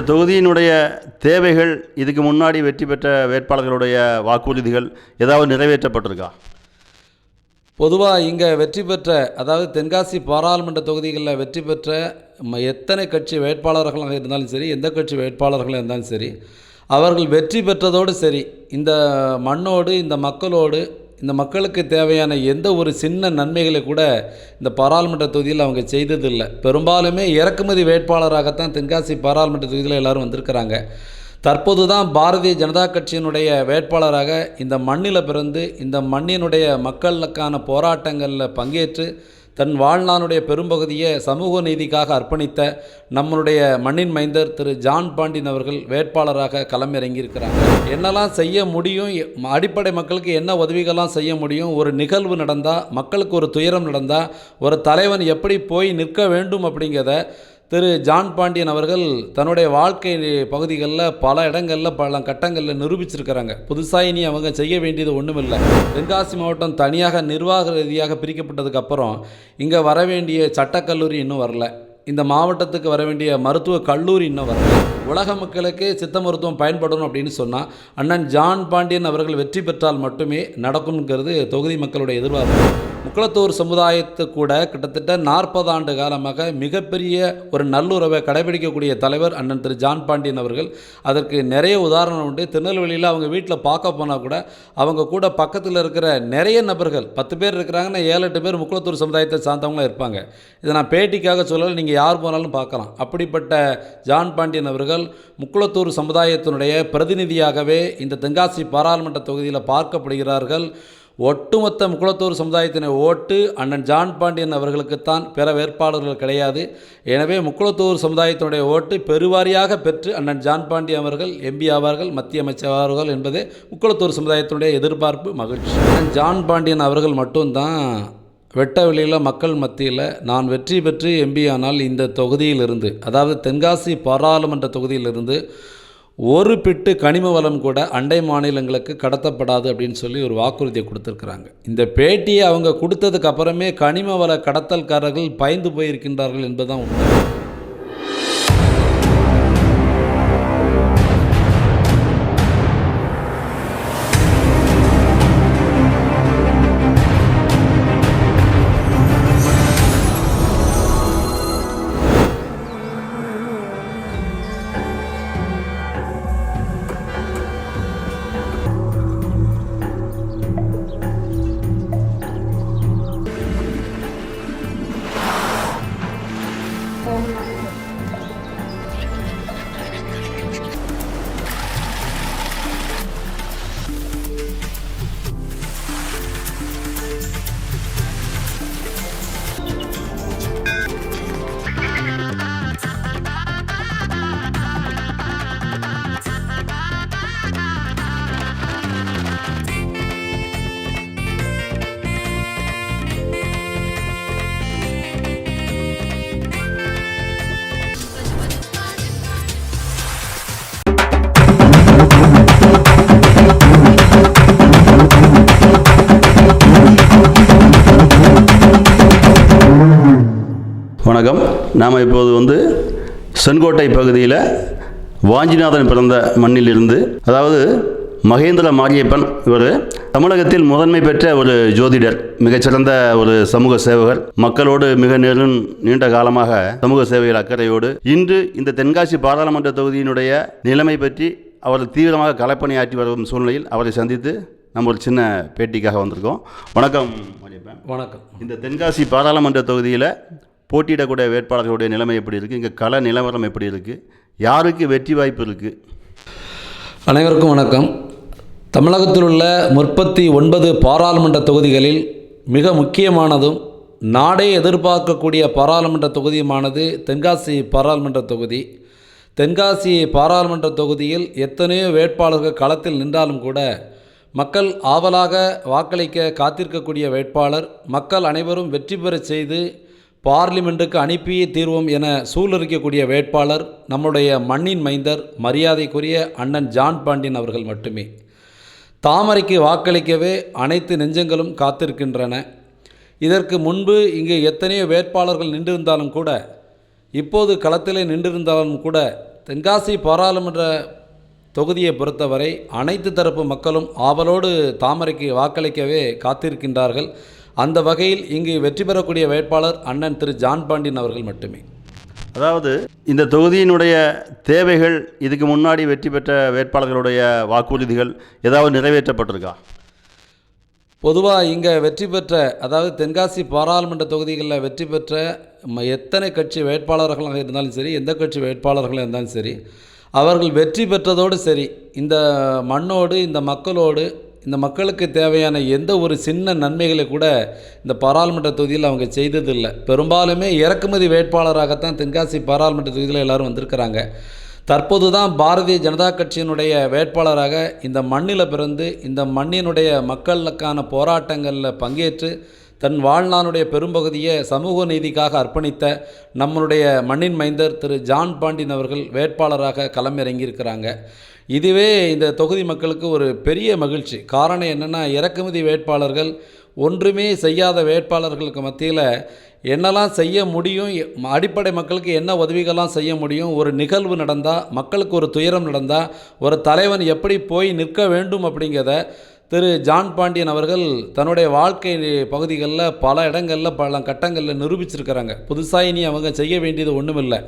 இந்த தொகுதியினுடைய தேவைகள் இதுக்கு முன்னாடி வெற்றி பெற்ற வேட்பாளர்களுடைய வாக்குறுதிகள் ஏதாவது நிறைவேற்றப்பட்டிருக்கா? பொதுவாக இங்கே வெற்றி பெற்ற அதாவது தென்காசி பாராளுமன்ற தொகுதிகளில் வெற்றி பெற்ற ம- எத்தனை கட்சி வேட்பாளர்களாக இருந்தாலும் சரி எந்த கட்சி வேட்பாளர்களாக இருந்தாலும் சரி அவர்கள் வெற்றி பெற்றதோடு சரி இந்த மண்ணோடு இந்த மக்களோடு இந்த மக்களுக்கு தேவையான எந்த ஒரு சின்ன நன்மைகளை கூட இந்த பாராளுமன்ற தொகுதியில் அவங்க செய்ததில்லை. பெரும்பாலுமே இறக்குமதி வேட்பாளராகத்தான் தென்காசி பாராளுமன்ற தொகுதியில் எல்லோரும் வந்திருக்கிறாங்க. தற்போது தான் பாரதிய ஜனதா கட்சியினுடைய வேட்பாளராக இந்த மண்ணில் பிறந்து இந்த மண்ணினுடைய மக்களுக்கான போராட்டங்களில் பங்கேற்று தன் வாழ்நாளுடைய பெரும்பகுதியை சமூக நீதிக்காக அர்ப்பணித்த நம்மளுடைய மண்ணின் மைந்தர் திரு ஜான் பாண்டியன் அவர்கள் வேட்பாளராக களமிறங்கியிருக்கிறாங்க. என்னெல்லாம் செய்ய முடியும்? அடிப்படை மக்களுக்கு என்ன உதவிகள்லாம் செய்ய முடியும்? ஒரு நிகழ்வு நடந்தால் மக்களுக்கு ஒரு துயரம் நடந்தால் ஒரு தலைவன் எப்படி போய் நிற்க வேண்டும் அப்படிங்கிறத திரு ஜான் பாண்டியன் அவர்கள் தன்னுடைய வாழ்க்கை பகுதிகளில் பல இடங்களில் பல கட்டங்களில் நிரூபிச்சிருக்கிறாங்க. புதுசாக இனி அவங்க செய்ய வேண்டியது ஒன்றுமில்லை தென்காசி மாவட்டம் தனியாக நிர்வாக ரீதியாக பிரிக்கப்பட்டதுக்கப்புறம் இங்கே வர வேண்டிய சட்டக்கல்லூரி இன்னும் வரல. இந்த மாவட்டத்துக்கு வர வேண்டிய மருத்துவ கல்லூரி இன்னும் வரல. உலக மக்களுக்கு சித்த மருத்துவம் பயன்படணும் அப்படின்னு சொன்னால் அண்ணன் ஜான் பாண்டியன் அவர்கள் வெற்றி பெற்றால் மட்டுமே நடக்கும்ங்கிறது தொகுதி மக்களுடைய எதிர்பார்ப்பு. முக்குளத்தூர் சமுதாயத்து கூட கிட்டத்தட்ட நாற்பது ஆண்டு காலமாக மிகப்பெரிய ஒரு நல்லுறவை கடைபிடிக்கக்கூடிய தலைவர் அண்ணன் திரு ஜான் பாண்டியன் அவர்கள். அதற்கு நிறைய உதாரணம் உண்டு. திருநெல்வேலியில் அவங்க வீட்டில் பார்க்க போனால் கூட அவங்க கூட பக்கத்தில் இருக்கிற நிறைய நபர்கள் பத்து பேர் இருக்கிறாங்கன்னா ஏழு எட்டு பேர் முக்குளத்தூர் சமுதாயத்தை சார்ந்தவங்களாம் இருப்பாங்க. இதை நான் பேட்டிக்காக சொல்லலை நீங்கள் யார் போனாலும் பார்க்கலாம். அப்படிப்பட்ட ஜான் பாண்டியன் அவர்கள் முக்குளத்தூர் சமுதாயத்தினுடைய பிரதிநிதியாகவே இந்த தென்காசி பாராளுமன்ற தொகுதியில் பார்க்கப்படுகிறார்கள். ஒட்டுமொத்த முக்குளத்தூர் சமுதாயத்தினை ஓட்டு அண்ணன் ஜான் பாண்டியன் அவர்களுக்குத்தான் பிற வேட்பாளர்கள் கிடையாது. எனவே முக்குளத்தூர் சமுதாயத்தினுடைய ஓட்டு பெருவாரியாக பெற்று அண்ணன் ஜான் பாண்டியன் அவர்கள் எம்பி ஆவார்கள் மத்திய அமைச்சர் ஆவார்கள் என்பதே முக்குளத்தூர் சமுதாயத்தினுடைய எதிர்பார்ப்பு மகிழ்ச்சி. அண்ணன் ஜான் பாண்டியன் அவர்கள் மட்டும்தான் வெட்ட வெளியில் மக்கள் மத்தியில் நான் வெற்றி பெற்று எம்பி ஆனால் இந்த தொகுதியிலிருந்து அதாவது தென்காசி பாராளுமன்ற தொகுதியிலிருந்து ஒரு பிட்டு கனிம வளம் கூட அண்டை மாநிலங்களுக்கு கடத்தப்படாது அப்படின்னு சொல்லி ஒரு வாக்குறுதியை கொடுத்துருக்குறாங்க. இந்த பேட்டியை அவங்க கொடுத்ததுக்கு அப்புறமே கனிம வள கடத்தல்காரர்கள் பயந்து போயிருக்கின்றார்கள் என்பதுதான் உண்மை. நாம் இப்போது வந்து செங்கோட்டை பகுதியில் வாஞ்சிநாதன் பிறந்த மண்ணிலிருந்து அதாவது மகேந்திர மாரியப்பன் இவர் தமிழகத்தில் முதன்மை பெற்ற ஒரு ஜோதிடர் மிகச்சிறந்த ஒரு சமூக சேவகர் மக்களோடு மிக நெருங் நீண்ட காலமாக சமூக சேவையில் அக்கறையோடு இன்று இந்த தென்காசி பாராளுமன்ற தொகுதியினுடைய நிலைமை பற்றி அவர் தீவிரமாக களப்பணியாற்றி வரும் சூழ்நிலையில் அவரை சந்தித்து நம்ம ஒரு சின்ன பேட்டிக்காக வந்திருக்கோம். வணக்கம் வணக்கம். இந்த தென்காசி பாராளுமன்ற தொகுதியில் போட்டியிடக்கூடிய வேட்பாளர்களுடைய நிலைமை எப்படி இருக்குது இங்கே கள நிலவரம் எப்படி இருக்குது யாருக்கு வெற்றி வாய்ப்பு இருக்குது அனைவருக்கும் வணக்கம். தமிழகத்தில் உள்ள முப்பத்தி ஒன்பது பாராளுமன்ற தொகுதிகளில் மிக முக்கியமானதும் நாடே எதிர்பார்க்கக்கூடிய பாராளுமன்ற தொகுதியுமானது தென்காசி பாராளுமன்ற தொகுதி. தென்காசி பாராளுமன்ற தொகுதியில் எத்தனையோ வேட்பாளர்கள் களத்தில் நின்றாலும் கூட மக்கள் ஆவலாக வாக்களிக்க காத்திருக்கக்கூடிய வேட்பாளர் மக்கள் அனைவரும் வெற்றி பெறச் செய்து பார்லிமெண்ட்டுக்கு அனுப்பியே தீர்வோம் என சூழறிக்கக்கூடிய வேட்பாளர் நம்முடைய மண்ணின் மைந்தர் மரியாதைக்குரிய அண்ணன் ஜான் பாண்டியன் அவர்கள் மட்டுமே. தாமரைக்கு வாக்களிக்கவே அனைத்து நெஞ்சங்களும் காத்திருக்கின்றன. இதற்கு முன்பு இங்கே எத்தனையோ வேட்பாளர்கள் நின்றிருந்தாலும் கூட இப்போது களத்திலே நின்றிருந்தாலும் கூட தென்காசி பாராளுமன்ற தொகுதியை பொறுத்தவரை அனைத்து தரப்பு மக்களும் ஆவலோடு தாமரைக்கு வாக்களிக்கவே காத்திருக்கின்றார்கள். அந்த வகையில் இங்கு வெற்றி பெறக்கூடிய வேட்பாளர் அண்ணன் திரு ஜான் பாண்டியன் அவர்கள் மட்டுமே. அதாவது இந்த தொகுதியினுடைய தேவைகள் இதுக்கு முன்னாடி வெற்றி பெற்ற வேட்பாளர்களுடைய வாக்குறுதிகள் ஏதாவது நிறைவேற்றப்பட்டிருக்கா? பொதுவாக இங்கே வெற்றி பெற்ற அதாவது தென்காசி பாராளுமன்ற தொகுதிகளில் வெற்றி பெற்ற எத்தனை கட்சி வேட்பாளர்களாக இருந்தாலும் சரி எந்த கட்சி வேட்பாளர்களாக இருந்தாலும் சரி அவர்கள் வெற்றி பெற்றதோடு சரி இந்த மண்ணோடு இந்த மக்களோடு இந்த மக்களுக்கு தேவையான எந்த ஒரு சின்ன நன்மைகளை கூட இந்த பாராளுமன்ற தொகுதியில் அவங்க செய்ததில்லை. பெரும்பாலுமே இறக்குமதி வேட்பாளராகத்தான் தென்காசி பாராளுமன்ற தொகுதியில் எல்லாரும் வந்திருக்கிறாங்க. தற்போது தான் பாரதிய ஜனதா கட்சியினுடைய வேட்பாளராக இந்த மண்ணில் பிறந்து இந்த மண்ணினுடைய மக்களுக்கான போராட்டங்களில் பங்கேற்று தன் வாழ்நாளுடைய பெரும்பகுதியை சமூக நீதிக்காக அர்ப்பணித்த நம்மளுடைய மண்ணின் மைந்தர் திரு ஜான் பாண்டியன் அவர்கள் வேட்பாளராக களமிறங்கியிருக்கிறாங்க. இதுவே இந்த தொகுதி மக்களுக்கு ஒரு பெரிய மகிழ்ச்சி. காரணம் என்னென்னா இறக்குமதி வேட்பாளர்கள் ஒன்றுமே செய்யாத வேட்பாளர்களுக்கு மத்தியில் என்னெல்லாம் செய்ய முடியும் அடிப்படை மக்களுக்கு என்ன உதவிகள்லாம் செய்ய முடியும் ஒரு நிகழ்வு நடந்தால் மக்களுக்கு ஒரு துயரம் நடந்தால் ஒரு தலைவன் எப்படி போய் நிற்க வேண்டும் அப்படிங்கிறத திரு ஜான் பாண்டியன் அவர்கள் தன்னுடைய வாழ்க்கை பகுதிகளில் பல இடங்களில் பல கட்டங்களில் நிரூபிச்சிருக்கிறாங்க. புதுசாக இனி அவங்க செய்ய வேண்டியது ஒன்றுமில்லை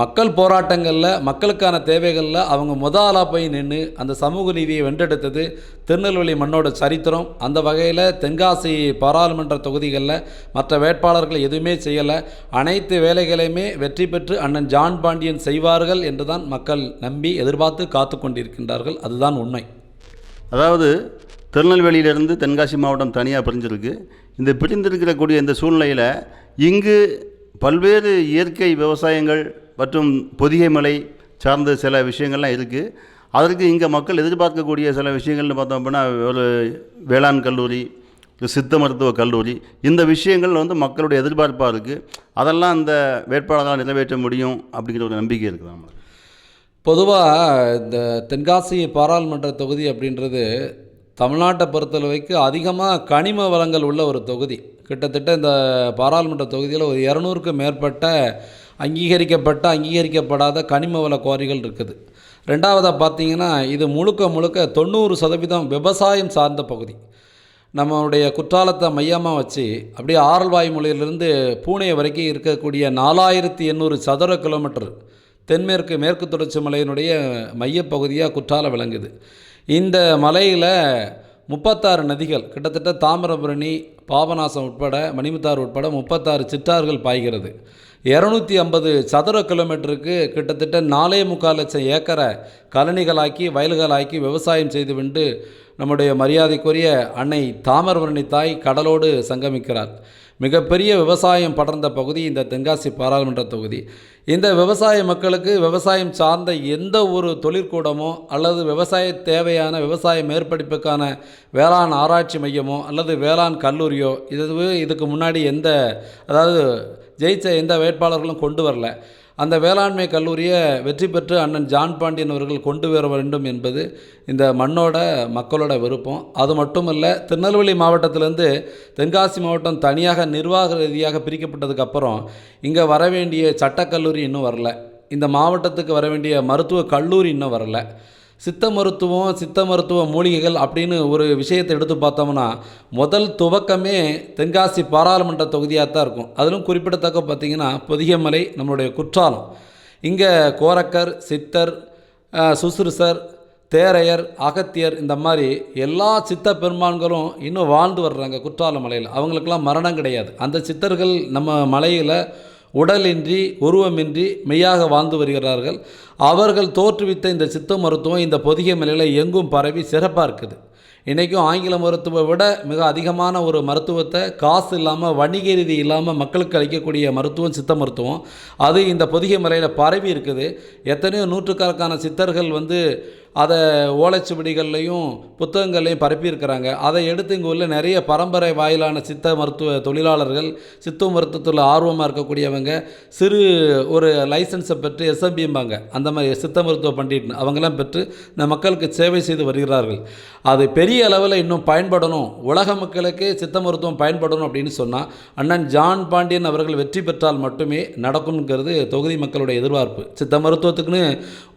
மக்கள் போராட்டங்களில் மக்களுக்கான தேவைகளில் அவங்க முதலாக போய் நின்று அந்த சமூக நீதியை வென்றெடுத்தது திருநெல்வேலி மண்ணோட சரித்திரம். அந்த வகையில் தென்காசி பாராளுமன்ற தொகுதிகளில் மற்ற வேட்பாளர்கள் எதுவுமே செய்யலை. அனைத்து வேலைகளையுமே வெற்றி பெற்று அண்ணன் ஜான் பாண்டியன் செய்வார்கள் என்று தான் மக்கள் நம்பி எதிர்பார்த்து காத்து கொண்டிருக்கின்றார்கள் அதுதான் உண்மை. அதாவது திருநெல்வேலியிலிருந்து தென்காசி மாவட்டம் தனியாக பிரிஞ்சிருக்கு. இந்த பிரிந்திருக்கிறக்கூடிய இந்த சூழ்நிலையில் இங்கு பல்வேறு இயற்கை விவசாயங்கள் மற்றும் பொதிகை மலை சார்ந்த சில விஷயங்கள்லாம் இருக்குது அதற்கு இங்கே மக்கள் எதிர்பார்க்கக்கூடிய சில விஷயங்கள்னு பார்த்தோம் அப்படின்னா ஒரு வேளாண் கல்லூரி சித்த மருத்துவ கல்லூரி. இந்த விஷயங்கள் வந்து மக்களுடைய எதிர்பார்ப்பாக இருக்குது அதெல்லாம் அந்த வேட்பாளரால் நிறைவேற்ற முடியும் அப்படிங்கிற ஒரு நம்பிக்கை இருக்குது நம்மளுக்கு பொதுவாக இந்த தென்காசி பாராளுமன்ற தொகுதி அப்படின்றது தமிழ்நாட்டை பொறுத்தளவுக்கு அதிகமாக கனிம வளங்கள் உள்ள ஒரு தொகுதி. கிட்டத்தட்ட இந்த பாராளுமன்ற தொகுதியில் ஒரு இரநூறுக்கும் மேற்பட்ட அங்கீகரிக்கப்பட்ட அங்கீகரிக்கப்படாத கனிம வள குவாரிகள் இருக்குது. ரெண்டாவதாக பார்த்தீங்கன்னா இது முழுக்க முழுக்க தொண்ணூறு சதவீதம் விவசாயம் சார்ந்த பகுதி. நம்மளுடைய குற்றாலத்தை மையமாக வச்சு அப்படியே ஆரல்வாய் மொழியிலிருந்து பூனே வரைக்கும் இருக்கக்கூடிய நாலாயிரத்தி எண்ணூறு சதுர கிலோமீட்டர் தென்மேற்கு மேற்கு தொடர்ச்சி மலையினுடைய மையப்பகுதியாக குற்றாலம் விளங்குது. இந்த மலையில் முப்பத்தாறு நதிகள் கிட்டத்தட்ட தாமிரபரணி பாபநாசம் உட்பட மணிமுத்தாறு உட்பட முப்பத்தாறு சிற்றாறுகள் பாய்கிறது. இரநூத்தி ஐம்பது சதுர கிலோமீட்டருக்கு கிட்டத்தட்ட நாலே முக்கால் லட்சம் ஏக்கரை கழனிகளாக்கி வயல்களாக்கி விவசாயம் செய்துவிட்டு நம்முடைய மரியாதைக்குரிய அன்னை தாமரவரணி தாய் கடலோடு சங்கமிக்கிறார். மிகப்பெரிய விவசாயம் படர்ந்த பகுதி இந்த தென்காசி பாராளுமன்ற தொகுதி. இந்த விவசாய மக்களுக்கு விவசாயம் சார்ந்த எந்த ஒரு தொழிற்கூடமோ அல்லது விவசாய தேவையான விவசாய மேற்படிப்புக்கான வேளாண் ஆராய்ச்சி மையமோ அல்லது வேளாண் கல்லூரியோ இது இதுக்கு முன்னாடி எந்த அதாவது ஜெயிச்ச எந்த வேட்பாளர்களும் கொண்டு வரல. அந்த வேளாண்மை கல்லூரியை வெற்றி பெற்று அண்ணன் ஜான் பாண்டியன் அவர்கள் கொண்டு வர வேண்டும் என்பது இந்த மண்ணோட மக்களோட விருப்பம். அது மட்டும் இல்லை திருநெல்வேலி மாவட்டத்திலேருந்து தென்காசி மாவட்டம் தனியாக நிர்வாக ரீதியாக பிரிக்கப்பட்டதுக்கப்புறம் இங்கே வர வேண்டிய சட்டக்கல்லூரி இன்னும் வரல. இந்த மாவட்டத்துக்கு வர வேண்டிய மருத்துவ கல்லூரி இன்னும் வரல. சித்த மருத்துவம் சித்த மருத்துவ மூலிகைகள் அப்படின்னு ஒரு விஷயத்தை எடுத்து பார்த்தோம்னா முதல் துவக்கமே தென்காசி பாராளுமன்ற தொகுதியாக தான் இருக்கும். அதிலும் குறிப்பிடத்தக்க பார்த்தீங்கன்னா பொதிகமலை நம்மளுடைய குற்றாலம். இங்கே கோரக்கர் சித்தர் சுசுருசர் தேரையர் அகத்தியர் இந்த மாதிரி எல்லா சித்த பெருமான்களும் இன்னும் வாழ்ந்து வர்றாங்க குற்றால மலையில். அவங்களுக்கெல்லாம் மரணம் கிடையாது. அந்த சித்தர்கள் நம்ம மலையில் உடலின்றி உருவமின்றி மெய்யாக வாழ்ந்து வருகிறார்கள். அவர்கள் தோற்றுவித்த இந்த சித்த மருத்துவம் இந்த பொதிகை மலையில் எங்கும் பரவி சிறப்பாக இருக்குது. இன்றைக்கும் ஆங்கில மருத்துவத்தை விட மிக அதிகமான ஒரு மருத்துவத்தை காசு இல்லாமல் வணிக ரீதி இல்லாமல் மக்களுக்கு அளிக்கக்கூடிய மருத்துவம் சித்த மருத்துவம். அது இந்த பொதிகை மலையில் பரவி இருக்குது. எத்தனையோ நூற்றுக்கணக்கான சித்தர்கள் வந்து அதை ஓலைச்சுவடிகள்லையும் புத்தகங்கள்லையும் பரப்பியிருக்கிறாங்க. அதை எடுத்து இங்கே உள்ள நிறைய பரம்பரை வாயிலான சித்த மருத்துவ தொழிலாளர்கள் சித்த மருத்துவத்தில் ஆர்வமாக இருக்கக்கூடியவங்க சிறு ஒரு லைசன்ஸை பெற்று எஸ்எம்பிம்பாங்க அந்த மாதிரி சித்த மருத்துவ பண்டிட்னு. அவங்கெல்லாம் பெற்று இந்த மக்களுக்கு சேவை செய்து வருகிறார்கள். அது பெரிய அளவில் இன்னும் பயன்படணும். உலக மக்களுக்கு சித்த மருத்துவம் பயன்படணும் அப்படின்னு சொன்னால் அண்ணன் ஜான் பாண்டியன் அவர்கள் வெற்றி பெற்றால் மட்டுமே நடக்கும்ங்கிறது தொகுதி மக்களுடைய எதிர்பார்ப்பு. சித்த மருத்துவத்துக்குன்னு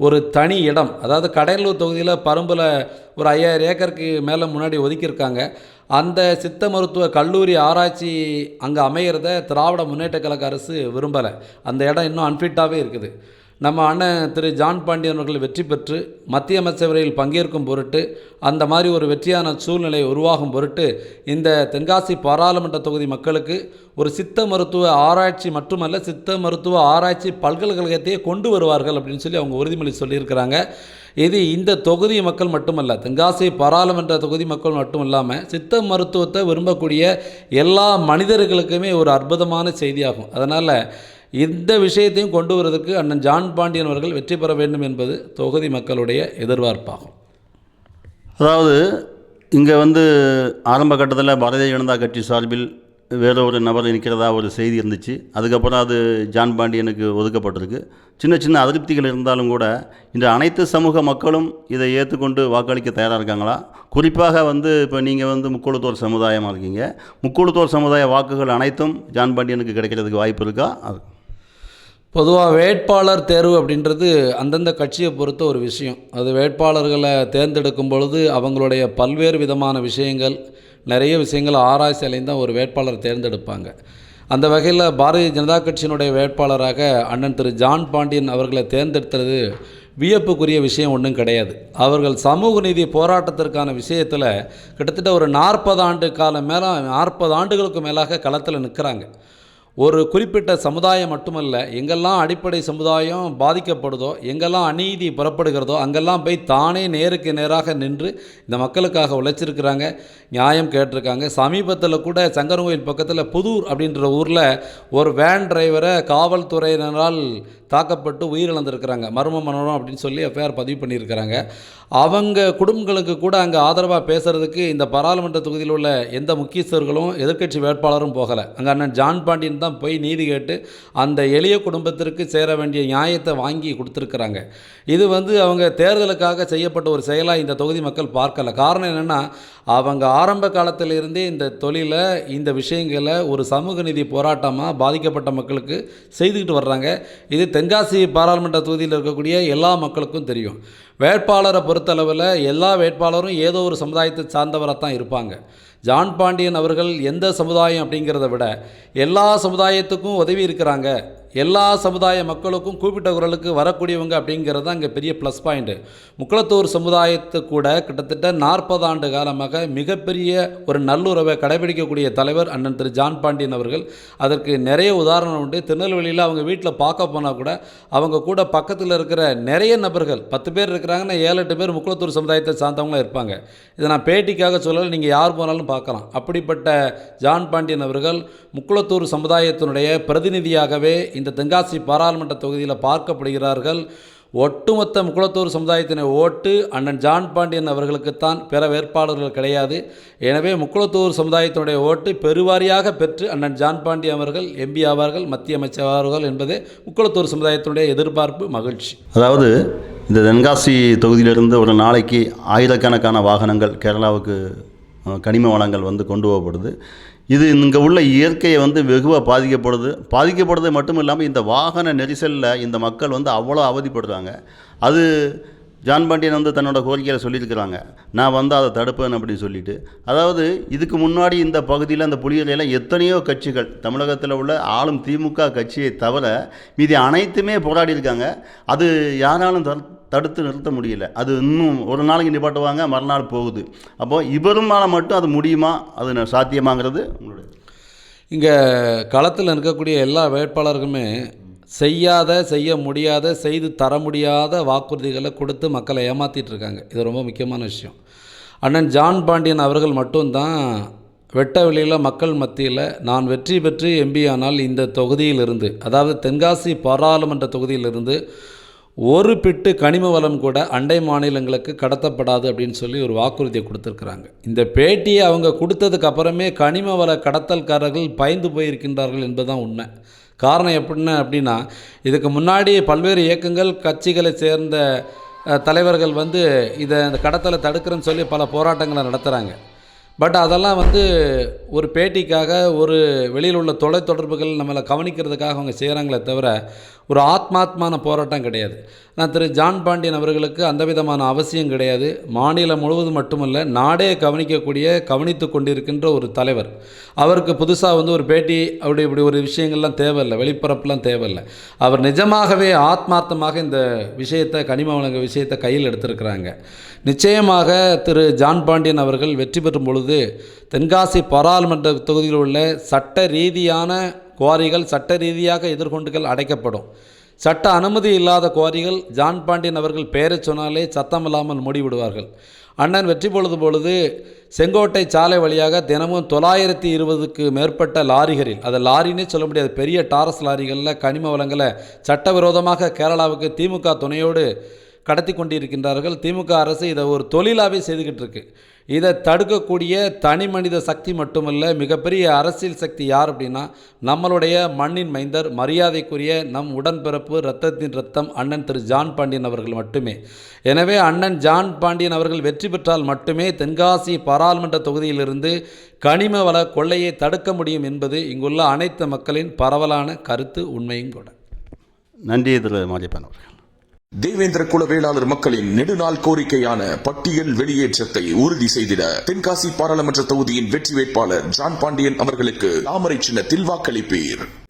ஒரு தனி இடம் அதாவது கடலூர் தொகுதியில் பரம்பில் ஒரு ஐயாயிரம் ஏக்கருக்கு மேலே முன்னாடி ஒதுக்கியிருக்காங்க. அந்த சித்த மருத்துவ கல்லூரி ஆராய்ச்சி அங்கே அமையிறத திராவிட முன்னேற்ற கழக அரசு விரும்பலை. அந்த இடம் இன்னும் அன்ஃபிட்டாகவே இருக்குது. நம்ம அண்ணன் திரு ஜான் பாண்டியன் அவர்கள் வெற்றி பெற்று மத்திய அமைச்சரவையில் பங்கேற்கும் பொருட்டு அந்த மாதிரி ஒரு வெற்றியான சூழ்நிலை உருவாகும் பொருட்டு இந்த தென்காசி பாராளுமன்ற தொகுதி மக்களுக்கு ஒரு சித்த மருத்துவ ஆராய்ச்சி மட்டுமல்ல சித்த மருத்துவ ஆராய்ச்சி பல்கலைக்கழகத்தையே கொண்டு வருவார்கள் அப்படின்னு சொல்லி அவங்க உறுதிமொழி சொல்லியிருக்கிறாங்க. இது இந்த தொகுதி மக்கள் மட்டுமல்ல தென்காசி பாராளுமன்ற தொகுதி மக்கள் மட்டும் இல்லாமல் சித்த மருத்துவத்தை விரும்பக்கூடிய எல்லா மனிதர்களுக்குமே ஒரு அற்புதமான செய்தியாகும். அதனால் இந்த விஷயத்தையும் கொண்டு வருவதற்கு அண்ணன் ஜான் பாண்டியன் அவர்கள் வெற்றி பெற வேண்டும் என்பது தொகுதி மக்களுடைய எதிர்பார்ப்பாகும். அதாவது இங்கே வந்து ஆரம்ப கட்டத்தில் பாரதிய ஜனதா கட்சி சார்பில் வேற ஒரு நபர் நிற்கிறதா ஒரு செய்தி இருந்துச்சு. அதுக்கப்புறம் அது ஜான் பாண்டியனுக்கு ஒதுக்கப்பட்டிருக்கு. சின்ன சின்ன அதிருப்திகள் இருந்தாலும் கூட இந்த அனைத்து சமூக மக்களும் இதை ஏற்றுக்கொண்டு வாக்களிக்க தயாராக இருக்காங்களா? குறிப்பாக வந்து இப்போ நீங்கள் வந்து முக்கூலத்தோர் சமுதாயமாக இருக்கீங்க. முக்கூலத்தோர் சமுதாய வாக்குகள் அனைத்தும் ஜான் பாண்டியனுக்கு கிடைக்கிறதுக்கு வாய்ப்பு இருக்கா? அது. பொதுவாக வேட்பாளர் தேர்வு அப்படின்றது அந்தந்த கட்சியை பொறுத்த ஒரு விஷயம். அது வேட்பாளர்களை தேர்ந்தெடுக்கும் பொழுது அவங்களுடைய பல்வேறு விதமான விஷயங்கள் நிறைய விஷயங்கள் ஆராய்ச்சி தான் ஒரு வேட்பாளர் தேர்ந்தெடுப்பாங்க. அந்த வகையில் பாரதிய ஜனதா கட்சியினுடைய வேட்பாளராக அண்ணன் திரு ஜான் பாண்டியன் அவர்களை தேர்ந்தெடுத்தது வியப்புக்குரிய விஷயம் ஒன்றும் கிடையாது. அவர்கள் சமூக நீதி போராட்டத்திற்கான விஷயத்தில் கிட்டத்தட்ட ஒரு நாற்பது ஆண்டு காலம் மேலே நாற்பது ஆண்டுகளுக்கு மேலாக களத்தில் நிற்கிறாங்க ஒரு குறிப்பிட்ட சமுதாயம் மட்டுமல்ல எங்கெல்லாம் அடிப்படை சமுதாயம் பாதிக்கப்படுதோ எங்கெல்லாம் அநீதி புறப்படுகிறதோ அங்கெல்லாம் போய் தானே நேருக்கு நேராக நின்று இந்த மக்களுக்காக உழைச்சிருக்கிறாங்க நியாயம் கேட்டிருக்காங்க. சமீபத்தில் கூட சங்கரங்கோயில் பக்கத்தில் புதூர் அப்படின்ற ஊரில் ஒரு வேன் டிரைவரை காவல்துறையினரால் தாக்கப்பட்டு உயிரிழந்திருக்கிறாங்க. மர்ம மனோரம் அப்படின்னு சொல்லி எஃப்ஐஆர் பதிவு பண்ணியிருக்கிறாங்க. அவங்க குடும்பங்களுக்கு கூட அங்கே ஆதரவாக பேசுகிறதுக்கு இந்த பாராளுமன்ற தொகுதியில் உள்ள எந்த முக்கியஸ்தர்களும் எதிர்க்கட்சி வேட்பாளரும் போகலை. அங்கே அண்ணன் ஜான் பாண்டியன் தான் போய் நீதி கேட்டு அந்த எளிய குடும்பத்திற்கு சேர வேண்டிய நியாயத்தை வாங்கி கொடுத்துருக்குறாங்க. இது வந்து அவங்க தேர்தலுக்காக செய்யப்பட்ட ஒரு செயலாக இந்த தொகுதி மக்கள் பார்க்கல. காரணம் என்னென்னா அவங்க ஆரம்ப காலத்திலிருந்தே இந்த தொழிலை இந்த விஷயங்களை ஒரு சமூக நீதி போராட்டமாக பாதிக்கப்பட்ட மக்களுக்கு செய்துக்கிட்டு வர்றாங்க. இது தென்காசி பாராளுமன்ற தொகுதியில் இருக்கக்கூடிய எல்லா மக்களுக்கும் தெரியும். வேட்பாளரை பொறுத்தளவில் எல்லா வேட்பாளரும் ஏதோ ஒரு சமுதாயத்தை சார்ந்தவராக தான் இருப்பாங்க. ஜான் பாண்டியன் அவர்கள் எந்த சமுதாயம் அப்படிங்கிறத விட எல்லா சமுதாயத்துக்கும் உதவி இருக்கிறாங்க. எல்லா சமுதாய மக்களுக்கும் கூப்பிட்ட குரலுக்கு வரக்கூடியவங்க அப்படிங்கிறது தான் இங்கே பெரிய ப்ளஸ் பாயிண்ட்டு முக்களத்தூர் சமுதாயத்து கூட கிட்டத்தட்ட நாற்பது ஆண்டு காலமாக மிகப்பெரிய ஒரு நல்லுறவை கடைபிடிக்கக்கூடிய தலைவர் அண்ணன் திரு ஜான் பாண்டியன் அவர்கள். அதற்கு நிறைய உதாரணம் உண்டு. திருநெல்வேலியில் அவங்க வீட்டில் பார்க்க போனால் கூட அவங்க கூட பக்கத்தில் இருக்கிற நிறைய நபர்கள் பத்து பேர் இருக்கிறாங்கன்னா ஏழு எட்டு பேர் முக்குளத்தூர் சமுதாயத்தை சார்ந்தவங்களாக இருப்பாங்க. இதை நான் பேட்டிக்காக சொல்லலை நீங்கள் யார் போனாலும் பார்க்கலாம். அப்படிப்பட்ட ஜான் பாண்டியன் அவர்கள் முக்குளத்தூர் சமுதாயத்தினுடைய பிரதிநிதியாகவே இந்த இந்த தென்காசி பாராளுமன்ற தொகுதியில் பார்க்கப்படுகிறார்கள். ஒட்டுமொத்த குளத்தூர் சமுதாயத்தினை ஓட்டு அண்ணன் ஜான் பாண்டியன் அவர்களுக்குத்தான் பிற வேட்பாளர்கள் கிடையாது. எனவே முக்குளத்தூர் சமுதாயத்தினுடைய ஓட்டு பெருவாரியாக பெற்று அண்ணன் ஜான் பாண்டியன் அவர்கள் எம்பி ஆவார்கள் மத்திய அமைச்சர் ஆவார்கள் என்பதே முக்குளத்தூர் சமுதாயத்தினுடைய எதிர்பார்ப்பு மகிழ்ச்சி. அதாவது இந்த தென்காசி தொகுதியிலிருந்து ஒரு நாளைக்கு ஆயிரக்கணக்கான வாகனங்கள் கேரளாவுக்கு கனிம வளங்கள் வந்து கொண்டு போகப்படுது. இது இங்கே உள்ள இயற்கையை வந்து வெகுவாக பாதிக்கப்படுது. பாதிக்கப்படுறது மட்டும் இல்லாமல் இந்த வாகன நெரிசலில் இந்த மக்கள் வந்து அவ்வளோ அவதிப்படுறாங்க. அது ஜான் பாண்டியன் வந்து தன்னோட கோரிக்கையில் சொல்லியிருக்கிறாங்க. நான் வந்து அதை தடுப்பேன் அப்படின்னு சொல்லிட்டு. அதாவது இதுக்கு முன்னாடி இந்த பகுதியில் அந்த புலிகளையெல்லாம் எத்தனையோ கட்சிகள் தமிழகத்தில் உள்ள ஆளும் திமுக கட்சியை தவிர மீதி அனைத்துமே போராடி இருக்காங்க அது யாராலும் தடுத்து நிறுத்த முடியல. அது இன்னும் ஒரு நாளைக்கு நிப்பாட்டுவாங்க மறுநாள் போகுது. அப்போது இவருமால மட்டும் அது முடியுமா? அது சாத்தியமாங்கிறது உங்களுடைய இங்கே களத்தில் இருக்கக்கூடிய எல்லா வேட்பாளர்களுமே செய்யாத செய்ய முடியாத செய்து தர முடியாத வாக்குறுதிகளை கொடுத்து மக்களை ஏமாற்றிட்டு இருக்காங்க. இது ரொம்ப முக்கியமான விஷயம். அண்ணன் ஜான் பாண்டியன் அவர்கள் மட்டும்தான் வெட்ட வெளியில் மக்கள் மத்தியில் நான் வெற்றி பெற்று எம்பி ஆனால் இந்த தொகுதியிலிருந்து அதாவது தென்காசி பாராளுமன்ற தொகுதியிலிருந்து ஒரு பிட்டு கனிம வளம் கூட அண்டை மாநிலங்களுக்கு கடத்தப்படாது அப்படின்னு சொல்லி ஒரு வாக்குறுதியை கொடுத்துருக்குறாங்க. இந்த பேட்டியை அவங்க கொடுத்ததுக்கு அப்புறமே கனிம வள கடத்தல்காரர்கள் பயந்து போயிருக்கின்றார்கள் என்பதுதான் உண்மை. காரணம் எப்படின்னா அப்படின்னா இதுக்கு முன்னாடி பல்வேறு இயக்கங்கள் கட்சிகளை சேர்ந்த தலைவர்கள் வந்து இதை இந்த கடத்தலை தடுக்கிறேன்னு சொல்லி பல போராட்டங்களை நடத்துகிறாங்க பட் அதெல்லாம் வந்து ஒரு பேட்டிக்காக ஒரு வெளியில் உள்ள தொலைத்தொடர்புகள் நம்மளை கவனிக்கிறதுக்காக அவங்க செய்கிறாங்களே தவிர ஒரு ஆத்மாத்மான போராட்டம் கிடையாது. நான் திரு ஜான் பாண்டியன் அவர்களுக்கு அந்த விதமான அவசியம் கிடையாது. மாநிலம் முழுவதும் மட்டுமல்ல நாடே கவனிக்கக்கூடிய கவனித்து கொண்டிருக்கின்ற ஒரு தலைவர். அவருக்கு புதுசாக வந்து ஒரு பேட்டி அப்படி இப்படி ஒரு விஷயங்கள்லாம் தேவையில்லை வெளிப்பரப்புலாம் தேவையில்லை. அவர் நிஜமாகவே ஆத்மார்த்தமாக இந்த விஷயத்தை கனிம வழங்க விஷயத்தை கையில் எடுத்திருக்கிறாங்க. நிச்சயமாக திரு ஜான் பாண்டியன் அவர்கள் வெற்றி பெறும் பொழுது தென்காசி பாராளுமன்ற தொகுதியில் உள்ள சட்ட ரீதியான குவாரிகள் சட்ட ரீதியாக எதிர்கொண்டுகள் அடைக்கப்படும். சட்ட அனுமதி இல்லாத குவாரிகள் ஜான் பாண்டியன் அவர்கள் பெயரைச் சொன்னாலே சத்தமில்லாமல் மூடிவிடுவார்கள். அண்ணன் வெற்றி பொழுது பொழுது செங்கோட்டை சாலை வழியாக தினமும் தொள்ளாயிரத்தி இருபதுக்கு மேற்பட்ட லாரிகளில் அதை லாரின்னே சொல்ல முடியாது பெரிய டாரஸ் லாரிகளில் கனிம வளங்களை சட்டவிரோதமாக கேரளாவுக்கு திமுக துணையோடு கடத்தி கொண்டிருக்கின்றார்கள். திமுக அரசு இதை ஒரு தொழிலாகவே செய்துக்கிட்டு இருக்கு இதை தடுக்கக்கூடிய தனி மனித சக்தி மட்டுமல்ல மிகப்பெரிய அரசியல் சக்தி யார் அப்படின்னா நம்மளுடைய மண்ணின் மைந்தர் மரியாதைக்குரிய நம் உடன்பிறப்பு ரத்தத்தின் ரத்தம் அண்ணன் திரு ஜான் பாண்டியன் அவர்கள் மட்டுமே. எனவே அண்ணன் ஜான் பாண்டியன் அவர்கள் வெற்றி பெற்றால் மட்டுமே தென்காசி பாராளுமன்ற தொகுதியிலிருந்து கனிம வள கொள்ளையை தடுக்க முடியும் என்பது இங்குள்ள அனைத்து மக்களின் பரவலான கருத்து உண்மையும் கூட. நன்றி திரு மாரியப்பன் அவர்கள். தேவேந்திர குல வேளாளர் மக்களின் நெடுநாள் கோரிக்கையான பட்டியல் வெளியேற்றத்தை உறுதி செய்திட தென்காசி பாராளுமன்ற தொகுதியின் வெற்றி வேட்பாளர் ஜான் பாண்டியன் அவர்களுக்கு தாமரை சின்னத்தில் வாக்களிப்பீர்.